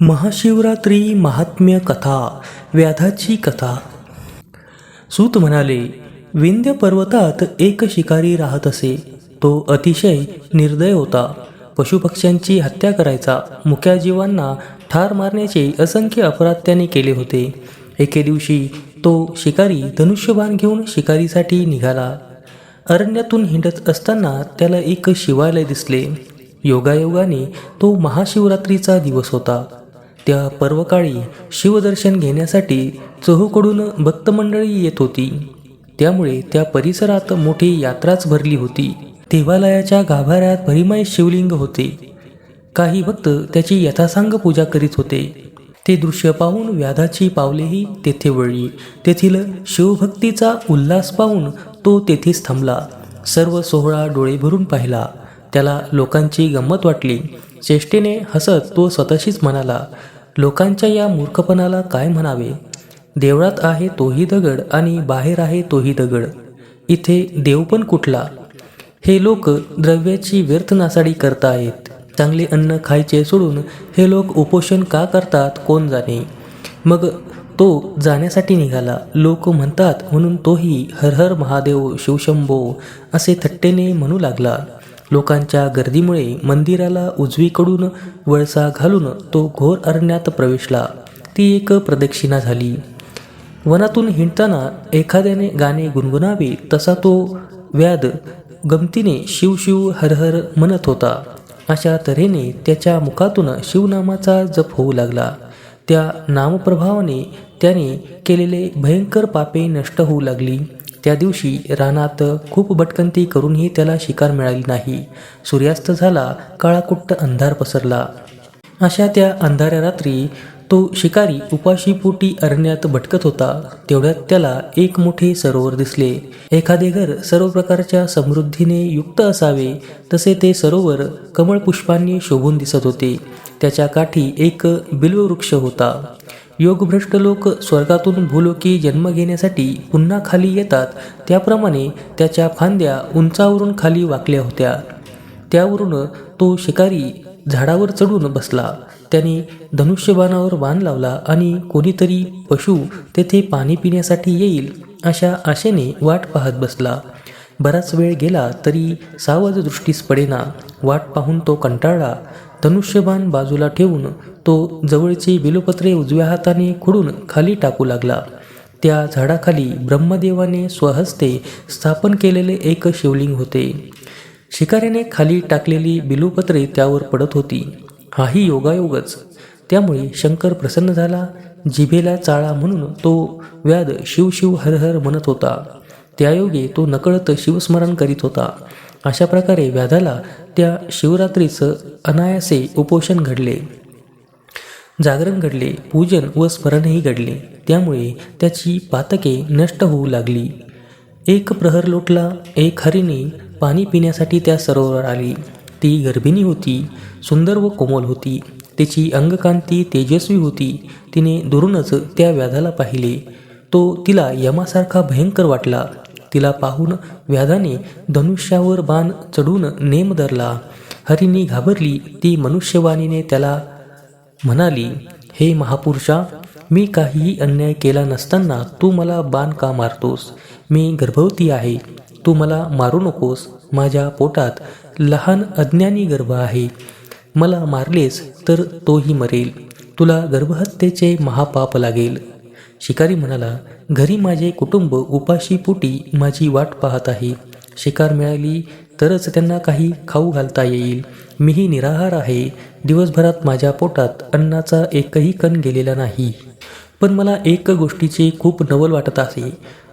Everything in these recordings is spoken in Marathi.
महाशिवरात्री महात्म्य कथा व्याधाची कथा. सूत म्हणाले विंध्य पर्वतात एक शिकारी राहत असे. तो अतिशय निर्दय होता. पशुपक्ष्यांची हत्या करायचा. मुक्या जीवांना ठार मारण्याचे असंख्य अपराध त्याने केले होते. एके दिवशी तो शिकारी धनुष्यबाण घेऊन शिकारीसाठी निघाला. अरण्यातून हिंडत असताना त्याला एक शिवालय दिसले. योगायोगाने तो महाशिवरात्रीचा दिवस होता. त्या पर्वकाळी शिवदर्शन घेण्यासाठी चहूकडून भक्तमंडळी येत होती. त्यामुळे त्या परिसरात मोठी यात्राच भरली होती. देवालयाच्या गाभाऱ्यात भरीमय शिवलिंग होते. काही भक्त त्याची यथासांग पूजा करीत होते. ते दृश्य पाहून व्याधाची पावलेही तेथे वळली. तेथील शिवभक्तीचा उल्हास पाहून तो तेथेच थांबला. सर्व सोहळा डोळे भरून पाहिला. त्याला लोकांची गंमत वाटली. चेष्टेने हसत तो स्वतःशीच म्हणाला लोकांच्या या मूर्खपणाला काय म्हणावे? देवळात आहे तोही दगड आणि बाहेर आहे तोही दगड. इथे देव पण कुठला? हे लोक द्रव्याची व्यर्थ नासाडी करतायत. चांगले अन्न खायचे सोडून हे लोक उपोषण का करतात कोण जाणे? मग तो जाण्यासाठी निघाला. लोक म्हणतात म्हणून तोही हर हर महादेव शिवशंभो असे थट्टेने म्हणू लागला. लोकांच्या गर्दीमुळे मंदिराला उजवीकडून वळसा घालून तो घोर अरण्यात प्रवेशला. ती एक प्रदक्षिणा झाली. वनातून हिंडताना एखाद्याने गाणे गुणगुणावे तसा तो व्याध गमतीने शिव शिव हरहर म्हणत होता. अशा तऱ्हेने त्याच्या मुखातून शिवनामाचा जप होऊ लागला. त्या नामप्रभावाने त्याने केलेले भयंकर पापे नष्ट होऊ लागली. त्या दिवशी रानात खूप भटकंती करूनही त्याला शिकार मिळाली नाही. सूर्यास्त झाला काळाकुट्ट अंधार पसरला. अशा त्या अंधाऱ्या रात्री तो शिकारी उपाशीपोटी अरण्यात भटकत होता. तेवढ्यात त्याला एक मोठे सरोवर दिसले. एखादे घर सर्व प्रकारच्या समृद्धीने युक्त असावे तसे ते सरोवर कमळपुष्पांनी शोभून दिसत होते. त्याच्या काठी एक बिल्ववृक्ष होता. योगभ्रष्ट लोक स्वर्गातून भूलोकी जन्म घेण्यासाठी पुन्हा खाली येतात. त्याप्रमाणे त्याच्या फांद्या उंचावरून खाली वाकल्या होत्या. त्यावरून तो शिकारी झाडावर चढून बसला. त्याने धनुष्यबाणावर बाण लावला आणि कोणीतरी पशु तेथे पाणी पिण्यासाठी येईल अशा आशेने वाट पाहत बसला. बराच वेळ गेला तरी सावध दृष्टीस पडेना. वाट पाहून तो कंटाळला. धनुष्यबाण बाजूला ठेवून तो जवळची बिलोपत्रे उजव्या हाताने खुडून खाली टाकू लागला. त्या झाडाखाली ब्रह्मदेवाने स्वहस्ते स्थापन केलेले एक शिवलिंग होते. शिकाऱ्याने खाली टाकलेली बिलुपत्रे त्यावर पडत होती. हाही योगायोगच. त्यामुळे शंकर प्रसन्न झाला. जिभेला चाळा म्हणून तो व्याध शिव शिव हर हर म्हणत होता. त्यायोगे तो नकळत शिवस्मरण करीत होता. अशा प्रकारे व्याधाला त्या शिवरात्रीचं अनायासे उपोषण घडले. जागरण घडले पूजन व स्मरणही घडले. त्यामुळे त्याची पातके नष्ट होऊ लागली. एक प्रहर लोटला एक हरिणी पाणी पिण्यासाठी त्या सरोवर आली. ती गर्भिणी होती सुंदर व कोमल होती. तिची अंगकांती तेजस्वी होती. तिने दुरूनच त्या व्याधाला पाहिले. तो तिला यमासारखा भयंकर वाटला. तिला पाहून व्याधाने धनुष्यावर बाण चढून नेम धरला. हरिणी घाबरली ती मनुष्यवाणीने त्याला म्हणाली हे महापुरुषा मी काहीही अन्याय केला नसताना तू मला बाण का मारतोस? मी गर्भवती आहे. तू मला मारू नकोस. माझ्या पोटात लहान अज्ञानी गर्भ आहे. मला मारलेस तर तोही मरेल. तुला गर्भहत्येचे महापाप लागेल. शिकारी म्हणाला घरी माझे कुटुंब उपाशीपोटी माझी वाट पाहत आहे. शिकार मिळाली तरच त्यांना काही खाऊ घालता येईल. मीही निराहार आहे. दिवसभरात माझ्या पोटात अन्नाचा एकही कण गेलेला नाही. पण मला एक गोष्टीचे खूप नवल वाटत आहे.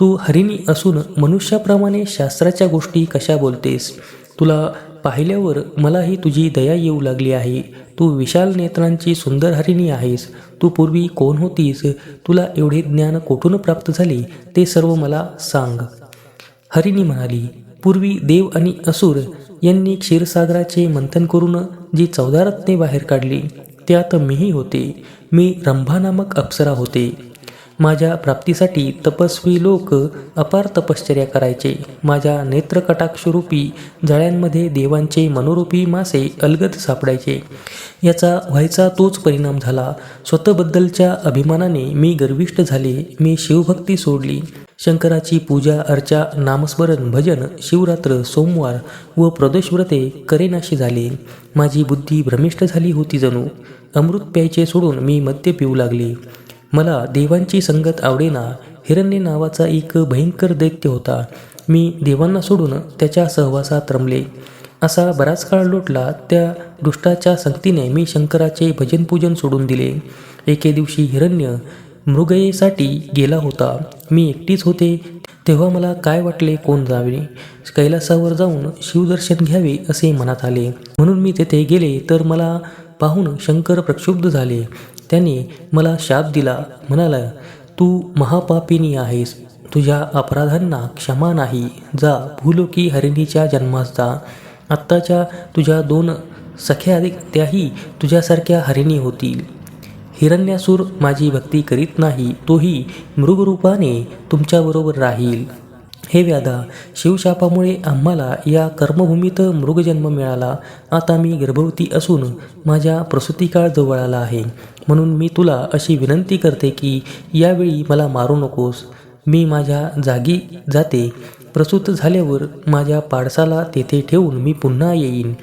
तू हरिणी असून मनुष्याप्रमाणे शास्त्राच्या गोष्टी कशा बोलतेस? तुला पाहिल्यावर मलाही तुझी दया येऊ लागली आहे. तू विशाल नेत्रांची सुंदर हरिणी आहेस. तू पूर्वी कोण होतीस? तुला एवढे ज्ञान कोठून प्राप्त झाले? ते सर्व मला सांग. हरिणी म्हणाली पूर्वी देव आणि असुर यांनी क्षीरसागराचे मंथन करून जी चौदा रत्ने बाहेर काढली त्यात मीही होते. मी रंभा नामक अप्सरा होते. माझ्या प्राप्तीसाठी तपस्वी लोक अपार तपश्चर्या करायचे. माझ्या नेत्रकटाक्षरूपी जळ्यांमध्ये देवांचे मनोरूपी मासे अलगद सापडायचे. याचा व्हायचा तोच परिणाम झाला. स्वतःबद्दलच्या अभिमानाने मी गर्विष्ट झाले. मी शिवभक्ती सोडली. शंकराची पूजा अर्चा नामस्मरण भजन शिवरात्र सोमवार व प्रदोषव्रते करेनाशी झाले. माझी बुद्धी भ्रमिष्ट झाली होती जणू. अमृत प्यायचे सोडून मी मद्य पिऊ लागले. मला देवांची संगत आवडेना हिरण्य नावाचा एक भयंकर दैत्य होता. मी देवांना सोडून त्याच्या सहवासात रमले. असा बराच काळ लोटला त्या दुष्टाच्या संगतीने मी शंकराचे भजनपूजन सोडून दिले. एके दिवशी हिरण्य मृगयेसाठी गेला होता. मी एकटीच होते तेव्हा मला काय वाटले कोण जावे? कैलासावर जाऊन शिवदर्शन घ्यावे असे मनात आले. म्हणून मी तेथे गेले तर मला पाहून शंकर प्रक्षुब्ध झाले. त्याने मला शाप दिला म्हणाला तू महापापिनी आहेस. तुझ्या अपराधांना क्षमा नाही. जा भूलोकी हरिणीच्या जन्मास जा. आत्ताच्या तुझ्या दोन सख्या त्याही तुझ्यासारख्या हरिणी होतील. हिरण्यासूर माझी भक्ती करीत नाही. तोही मृगरूपाने तुमच्याबरोबर राहील. हे व्याधा शिवशापामुळे आम्हाला या कर्मभूमीत मृगजन्म मिळाला. आता मी गर्भवती असून माझ्या प्रसूतिकाळ जवळ आला आहे. म्हणून मी तुला अशी विनंती करते की यावेळी मला मारू नकोस. मी माझ्या जागी जाते. प्रसूत झाल्यावर माझ्या पाडसाला तेथे ठेवून मी पुन्हा येईन.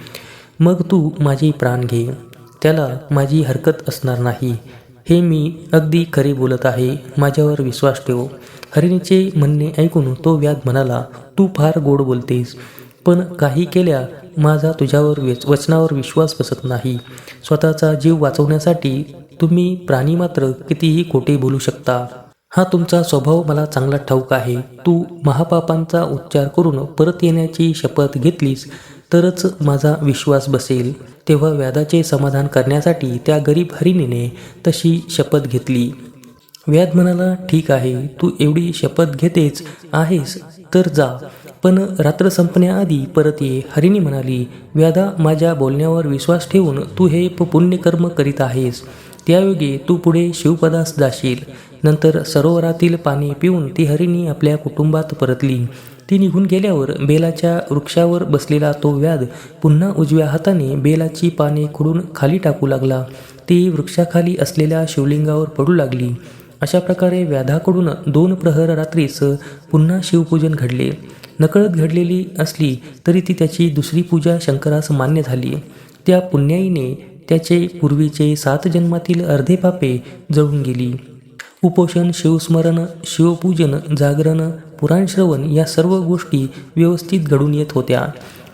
मग तू माझी प्राण घे. त्याला माझी हरकत असणार नाही. हे मी अगदी खरे बोलत आहे माझ्यावर विश्वास ठेव. हरिणीचे म्हणणे ऐकून तो व्याध म्हणाला तू फार गोड बोलतेस पण काही केल्या माझा तुझ्यावर वेच वचनावर विश्वास बसत नाही. स्वतःचा जीव वाचवण्यासाठी तुम्ही प्राणी मात्र कितीही खोटे बोलू शकता. हा तुमचा स्वभाव मला चांगला ठाऊक आहे. तू महापापांचा उच्चार करून परत येण्याची शपथ घेतलीस तरच माझा विश्वास बसेल. तेव्हा व्याधाचे समाधान करण्यासाठी त्या गरीब हरिणीने तशी शपथ घेतली. व्याध म्हणाला ठीक आहे तू एवढी शपथ घेतेच आहेस तर जा. पण रात्र संपण्याआधी परत ये हरिणी म्हणाली व्याधा माझ्या बोलण्यावर विश्वास ठेवून तू हे पुण्यकर्म करीत आहेस. त्यायोगे तू पुढे शिवपदास जाशील. नंतर सरोवरातील पाणी पिऊन ती हरिणी आपल्या कुटुंबात परतली. ती निघून गेल्यावर बेलाच्या वृक्षावर बसलेला तो व्याध पुन्हा उजव्या हाताने बेलाची पाने खुडून खाली टाकू लागला. ती वृक्षाखाली असलेल्या शिवलिंगावर पडू लागली. अशा प्रकारे व्याधाकडून दोन प्रहर रात्रीच पुन्हा शिवपूजन घडले. नकळत घडलेली असली तरी ती त्याची दुसरी पूजा शंकरास मान्य झाली. त्या पुण्याईने त्याचे पूर्वीचे सात जन्मातील अर्धे पापे जळून गेली. उपोषण शिवस्मरण शिवपूजन जागरण पुराणश्रवण या सर्व गोष्टी व्यवस्थित घडून येत होत्या.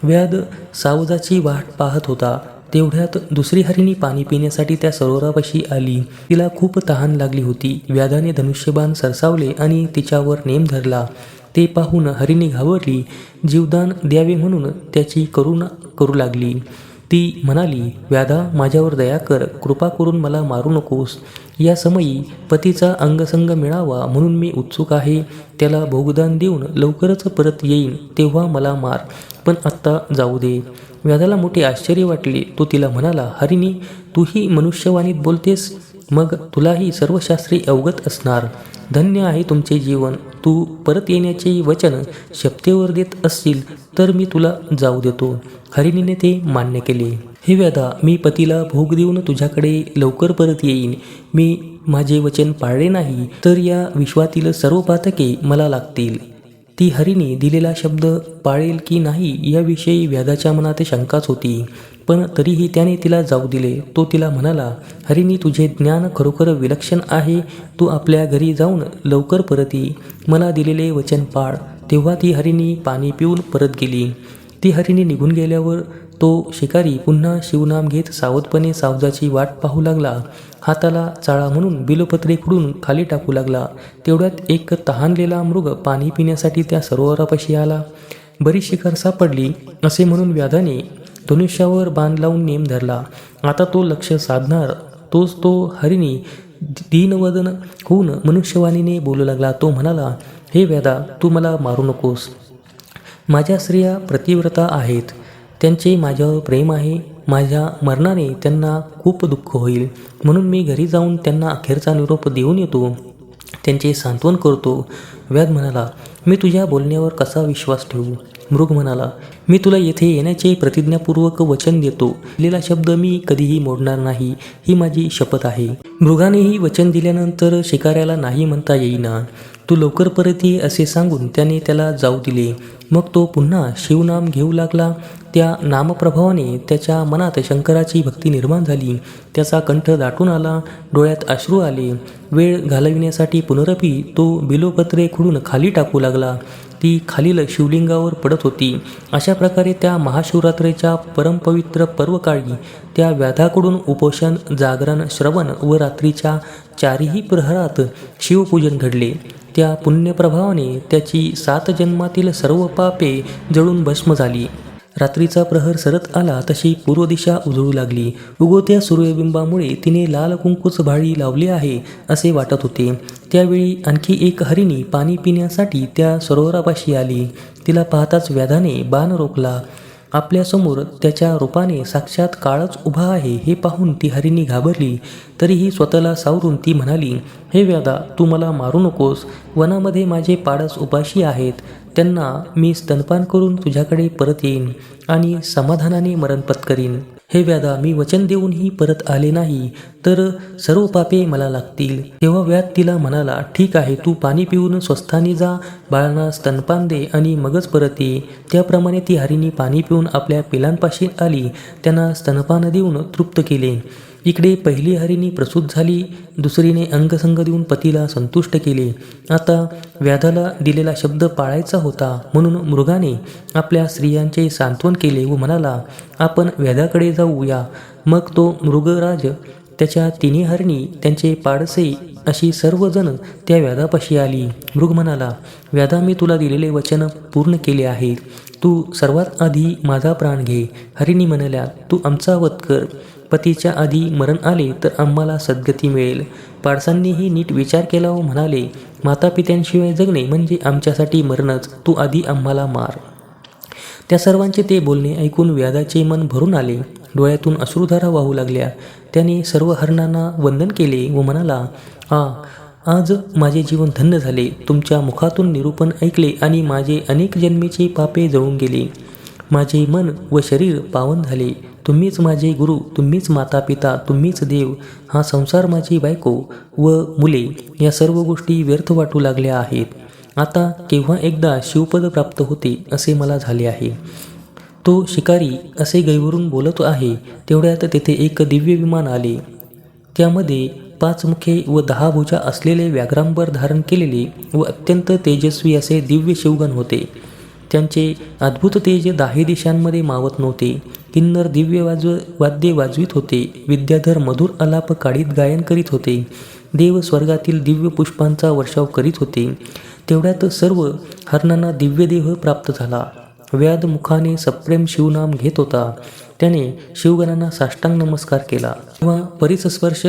व्याध सावजाची वाट पाहत होता. तेवढ्यात दुसरी हरिणी पाणी पिण्यासाठी त्या सरोवरापाशी आली. तिला खूप तहान लागली होती. व्याधाने धनुष्यबाण सरसावले आणि तिच्यावर नेम धरला. ते पाहून हरिणी घाबरली. जीवदान द्यावे म्हणून त्याची करुणा करू लागली. ती म्हणाली व्याधा माझ्यावर दया कर. कृपा करून मला मारू नकोस. या समयी पतीचा अंगसंग मिळावा म्हणून मी उत्सुक आहे. त्याला भोगदान देऊन लवकरच परत येईन तेव्हा मला मार. पण आत्ता जाऊ दे. व्याधाला मोठे आश्चर्य वाटले. तो तिला म्हणाला हरिणी तूही मनुष्यवाणीत बोलतेस? मग तुलाही सर्व शास्त्री अवगत असणार. धन्य आहे तुमचे जीवन. तू परत येण्याचे वचन शपथेवर देत असशील तर मी तुला जाऊ देतो. हरिणीने ते मान्य केले. हे व्याधा मी पतीला भोग देऊन तुझ्याकडे लवकर परत येईन. मी माझे वचन पाळले नाही तर या विश्वातील सर्व पातके मला लागतील. ती हरिणी दिलेला शब्द पाळेल की नाही याविषयी व्याधाच्या मनात शंकाच होती. पण तरीही त्याने तिला जाऊ दिले. तो तिला म्हणाला हरिणी तुझे ज्ञान खरोखर विलक्षण आहे. तू आपल्या घरी जाऊन लवकर परत ये. मला दिलेले वचन पाळ. तेव्हा ती हरिणी पाणी पिऊन परत गेली. ती हरिणी निघून गेल्यावर तो शिकारी पुन्हा शिवनाम घेत सावधपणे सावजाची वाट पाहू लागला. हाताला चाळा म्हणून बिलपत्रे खुडून खाली टाकू लागला. तेवढ्यात एक तहानलेला मृग पाणी पिण्यासाठी त्या सरोवरापाशी आला. बरी शिकार सापडली असे म्हणून व्याधाने धनुष्यावर बांध लावून नेम धरला. आता तो लक्ष साधणार तोच तो हरिणी दीनवदन होऊन मनुष्यवाणीने बोलू लागला. तो म्हणाला हे व्याधा तू मला मारू नकोस. माझ्या स्त्रिया प्रतिव्रता आहेत. त्यांचे माझ्यावर प्रेम आहे माझ्या मरणाने त्यांना खूप दुःख होईल. म्हणून मी घरी जाऊन त्यांना अखेरचा निरोप देऊन येतो. त्यांचे सांत्वन करतो. व्याध म्हणाला मी तुझ्या बोलण्यावर कसा विश्वास ठेवू? मृग म्हणाला मी तुला येथे येण्याचे प्रतिज्ञापूर्वक वचन देतो. दिलेला शब्द मी कधीही मोडणार नाही ही माझी शपथ आहे. मृगानेही वचन दिल्यानंतर शिकाऱ्याला नाही म्हणता येईना. तू लवकर परत ये असे सांगून त्याने त्याला जाऊ दिले. मग तो पुन्हा शिवनाम घेऊ लागला. त्या नामप्रभावाने त्याच्या मनात शंकराची भक्ती निर्माण झाली. त्याचा कंठ दाटून आला. डोळ्यात अश्रू आले. वेळ घालविण्यासाठी पुनरपी तो बिलोपत्रे खुडून खाली टाकू लागला. ती खालील शिवलिंगावर पडत होती. अशा प्रकारे त्या महाशिवरात्रीच्या परमपवित्र पर्वकाळी त्या व्याधाकडून उपोषण जागरण श्रवण व रात्रीच्या चारही प्रहरात शिवपूजन घडले. त्या पुण्यप्रभावाने त्याची सात जन्मातील सर्व पापे जळून भस्म झाली. रात्रीचा प्रहर सरत आला तशी पूर्व दिशा उजळू लागली. उगवत्या सूर्यबिंबामुळे तिने लाल कुंकूच भाळी लावली आहे असे वाटत होते. त्यावेळी आणखी एक हरिणी पाणी पिण्यासाठी त्या सरोवरापाशी आली. तिला पाहताच व्याधाने बाण रोखला. आपल्यासमोर त्याच्या रूपाने साक्षात काळच उभा आहे हे पाहून ती हरिणी घाबरली. तरीही स्वतःला सावरून ती म्हणाली हे व्याधा तू मला मारू नकोस. वनामध्ये माझे पाडस उपाशी आहेत. त्यांना मी स्तनपान करून तुझ्याकडे परत येईन आणि समाधानाने मरण पत्करीन. हे व्याधा मी वचन देऊनही परत आले नाही तर सर्व पापे मला लागतील. तेव्हा व्याध तिला म्हणाला ठीक आहे तू पाणी पिऊन स्वस्थाने जा बाळांना स्तनपान दे आणि मगच परत ये. त्याप्रमाणे ती हरिणी पाणी पिऊन आपल्या पिलांपाशी आली त्यांना स्तनपान देऊन तृप्त केले. इकडे पहिली हरिणी प्रसूत झाली दुसरीने अंगसंग देऊन पतीला संतुष्ट केले. आता व्याधाला दिलेला शब्द पाळायचा होता म्हणून मृगाने आपल्या स्त्रियांचे सांत्वन केले व म्हणाला आपण व्याधाकडे जाऊया. मग तो मृगराज त्याच्या तिन्ही हरणी त्यांचे पाडसे अशी सर्वजण त्या व्याधापाशी आली. मृग म्हणाला व्याधा मी तुला दिलेले वचन पूर्ण केले आहे. तू सर्वात आधी माझा प्राण घे. हरिणी म्हणाल्या तू आमचा वध कर. पतीच्या आधी मरण आले तर आम्हाला सद्गती मिळेल. पाडसांनीही नीट विचार केला व म्हणाले मातापित्यांशिवाय जगणे म्हणजे आमच्यासाठी मरणच तू आधी आम्हाला मार. त्या सर्वांचे ते बोलणे ऐकून व्याधाचे मन भरून आले. डोळ्यातून अश्रुधारा वाहू लागल्या. त्याने सर्व हरणांना वंदन केले व म्हणाला आ आज माझे जीवन धन्य झाले. तुमच्या मुखातून निरूपण ऐकले आणि माझे अनेक जन्मेचे पापे जळून गेले. माझे मन व शरीर पावन झाले. तुम्हीच माझे गुरु तुम्हीच माता पिता तुम्हीच देव. हा संसार माझी बायको व मुले या सर्व गोष्टी व्यर्थ वाटू लागल्या आहेत. आता केव्हा एकदा शिवपद प्राप्त होते असे मला झाले आहे. तो शिकारी असे गैवरून बोलत आहे तेवढ्यात तेथे एक दिव्य विमान आले. त्यामध्ये पाच मुखे व दहा भुजा असलेले व्याघ्रांबर धारण केलेले व अत्यंत तेजस्वी असे दिव्य शिवगण होते. त्यांचे अद्भुत तेज दाही दिशांमध्ये मावत नव्हते. किन्नर दिव्य वाज वाद्ये वाजवित होते. विद्याधर मधुर अलाप काढीत गायन करीत होते. देव स्वर्गातील दिव्य पुष्पांचा वर्षाव करीत होते. तेवढ्यात सर्व हरणांना दिव्य देह प्राप्त झाला. व्याध मुखाने सप्रेम शिवनाम घेत होता. त्याने शिवगणांना साष्टांग नमस्कार केला. तेव्हा परिसस्पर्श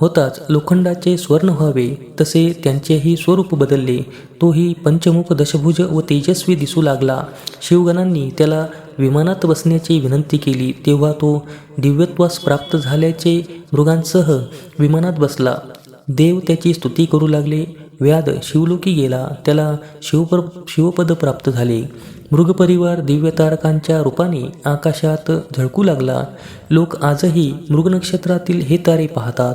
होताच लोखंडाचे स्वर्ण व्हावे तसे त्यांचेही स्वरूप बदलले. तोही पंचमुख दशभुज व तेजस्वी दिसू लागला. शिवगणांनी त्याला विमानात बसण्याची विनंती केली. तेव्हा तो दिव्यत्वास प्राप्त झाल्याचे मृगांसह विमानात बसला. देव त्याची स्तुती करू लागले. व्याध शिवलोकी गेला त्याला शिवपर शिवपद प्राप्त झाले. मृगपरिवार दिव्य तारकांच्या रूपाने आकाशात झळकू लागला. लोक आजही मृगनक्षत्रातील हे तारे पाहतात.